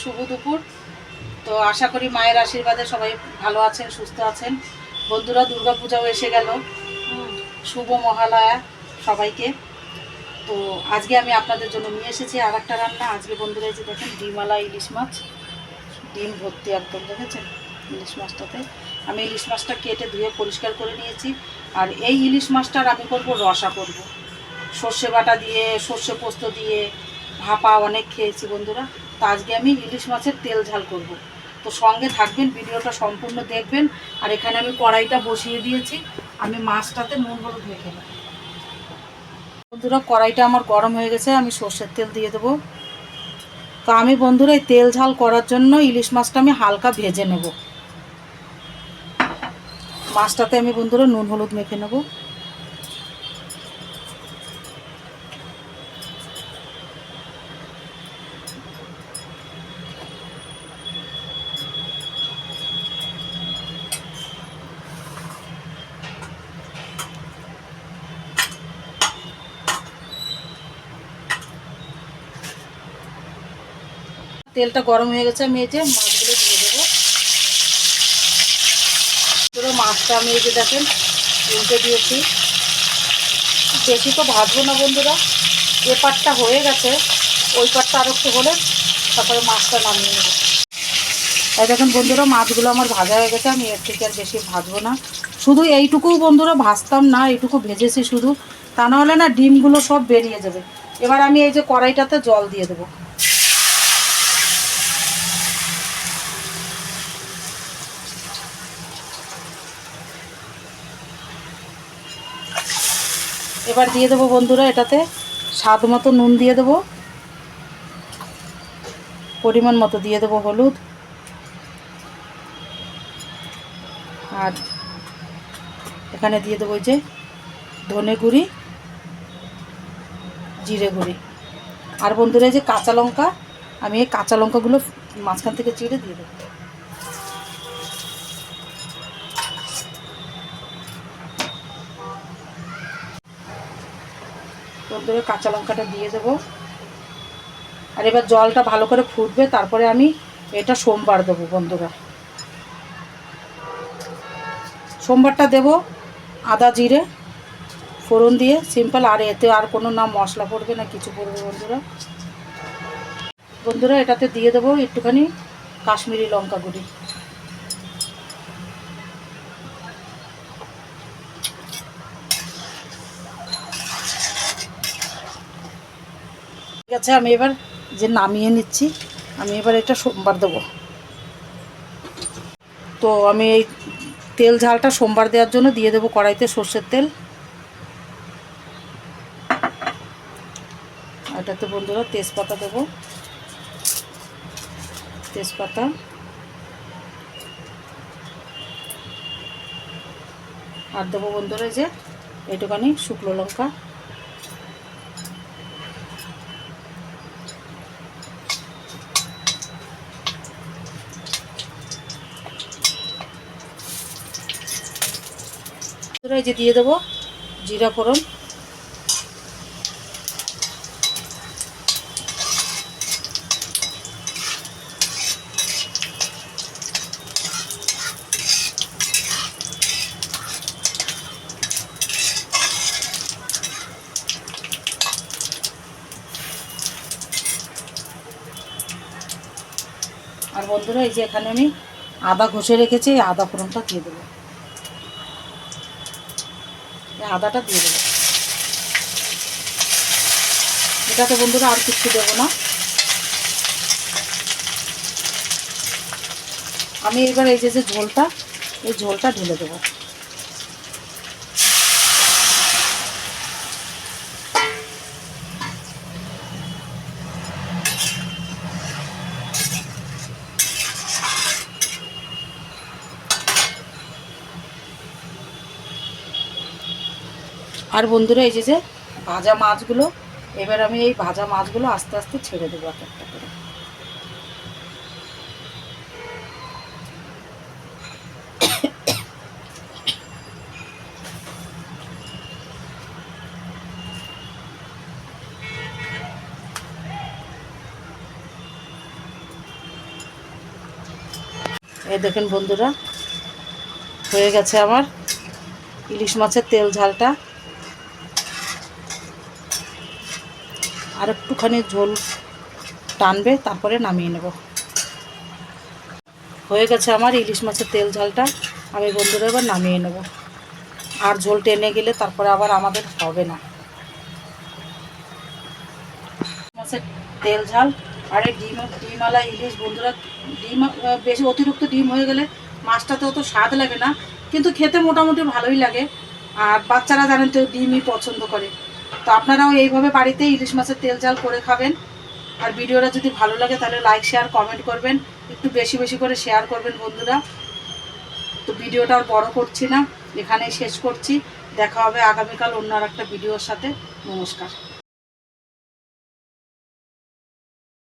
শুভ দুপুর। তো আশা করি মায়ের আশীর্বাদে সবাই ভালো আছেন, সুস্থ আছেন। বন্ধুরা দুর্গা পূজাও এসে গেল। শুভ মহালয়া সবাইকে। তো আজকে আমি আপনাদের জন্য নিয়ে এসেছি আর একটা রান্না। আজকে বন্ধুরা যে দেখেন ডিমালা ইলিশ মাছ। ডিম ভর্তি একদম, দেখেছেন? ইলিশ মাছটাতে। আমি ইলিশ মাছটা কেটে ধুয়ে পরিষ্কার করে নিয়েছি। আর এই ইলিশ মাছটার আমি করব রসা করব। সর্ষে বাটা দিয়ে, সর্ষে পোস্ত দিয়ে, ভাপা অনেক খেয়েছি বন্ধুরা। তো আজকে আমি ইলিশ মাছের তেল ঝাল করব। তো সঙ্গে থাকবেন, ভিডিওটা সম্পূর্ণ দেখবেন। আর এখানে আমি কড়াইটা বসিয়ে দিয়েছি। আমি মাছটাতে নুন হলুদ মেখে নেব। বন্ধুরা, কড়াইটা আমার গরম হয়ে গেছে, আমি সর্ষের তেল দিয়ে দেবো। তো আমি বন্ধুরা, এই তেল ঝাল করার জন্য ইলিশ মাছটা আমি হালকা ভেজে নেব। মাছটাতে আমি বন্ধুরা নুন হলুদ মেখে নেব। তেলটা গরম হয়ে গেছে, আমি এই যে মাছগুলো দিয়ে দেবো। পুরো মাছটা আমি এই যে দেখেন, উল্টে দিয়েছি। বেশি তো ভাজবো না বন্ধুরা যে পাটটা হয়ে গেছে, ওই পাটটা আরও একটু হলে তারপরে মাছটা নামিয়ে নেব। তাই দেখেন বন্ধুরা, মাছগুলো আমার ভাজা হয়ে গেছে, আমি এর থেকে আর বেশি ভাজবো না। শুধু এইটুকু বন্ধুরা ভাজতাম না, এইটুকু ভেজেছি শুধু। তা নাহলে না ডিমগুলো সব বেরিয়ে যাবে। এবার আমি এই যে কড়াইটাতে জল দিয়ে দেবো। এবার দিয়ে দেবো বন্ধুরা এটাতে স্বাদ মতো নুন দিয়ে দেবো। পরিমাণ মতো দিয়ে দেবো হলুদ। আর এখানে দিয়ে দেবো যে ধনে গুঁড়ি, জিরে গুঁড়ি। আর বন্ধুরা এই যে কাঁচা লঙ্কা, আমি এই কাঁচা লঙ্কাগুলো মাঝখান থেকে চিড়ে দিয়ে দেবো। বন্ধুরা কাঁচা লঙ্কাটা দিয়ে দেবো। আর এবার জলটা ভালো করে ফুটবে, তারপরে আমি এটা সোমবার দেবো বন্ধুরা। সোমবারটা দেব আদা জিরে, ফোড়ন দিয়ে। সিম্পল, আর এতে আর কোনো না মশলা পড়বে না, কিছু পড়বে বন্ধুরা। বন্ধুরা, এটাতে দিয়ে দেবো একটুখানি কাশ্মীরি লঙ্কা গুঁড়ি। ঠিক আছে আমি এবার যে নামিয়ে নিচ্ছি, আমি এবার এটা সোমবার দেবো। তো আমি এই তেল ঝালটা সোমবার দেওয়ার জন্য দিয়ে দেবো কড়াইতে সর্ষের তেল। এটাতে বন্ধুরা তেজপাতা দেবো। তেজপাতা। আর দেবো বন্ধুরা যে, এইটুখানি শুকনো লঙ্কা। এই যে দিয়ে দেবো, জিরা ফোড়ন। আর বন্ধুরা, এই যে এখানে আমি আদা ঘষে রেখেছি, এই আদা ফোড়নটা দিয়ে দেবো। আদাটা দিয়ে দেবো। এটাতে বন্ধুরা আর কিছু দেবো না। আমি এবার এই যে যে ঝোলটা, এই ঝোলটা ঢেলে দেবো। আর বন্ধুরা, এই যে ভাজা মাছগুলো, এবার আমি এই ভাজা মাছগুলো আস্তে আস্তে ছেড়ে দেবো এক একটা করে। এই দেখেন বন্ধুরা, হয়ে গেছে আমার ইলিশ মাছের তেল ঝালটা। আর একটুখানি ঝোল টানবে, তারপরে নামিয়ে নেব। হয়ে গেছে আমার ইলিশ মাছের তেল ঝালটা। আমি বন্ধুরা এবার নামিয়ে নেব। আর ঝোল টেনে গেলে তারপরে আবার আমাদের হবে না। মাছের তেল ঝাল আর ডিম, ডিমওয়ালা ইলিশ, বন্ধুরা ডিম বেশি অতিরিক্ত ডিম হয়ে গেলে মাছটাতে অত স্বাদ লাগে না। কিন্তু খেতে মোটামুটি ভালোই লাগে। আর বাচ্চারা জানেন তো ডিমই পছন্দ করে। তো আপনারাও এইভাবে বাড়িতে ইলিশ মাছের তেল জাল করে খাবেন। আর ভিডিওটা যদি ভালো লাগে তাহলে লাইক শেয়ার কমেন্ট করবেন। একটু বেশি বেশি করে শেয়ার করবেন বন্ধুরা। তো ভিডিওটা আর বড়ো করছি না, এখানেই শেষ করছি। দেখা হবে আগামীকাল অন্য আর একটা ভিডিওর সাথে। নমস্কার।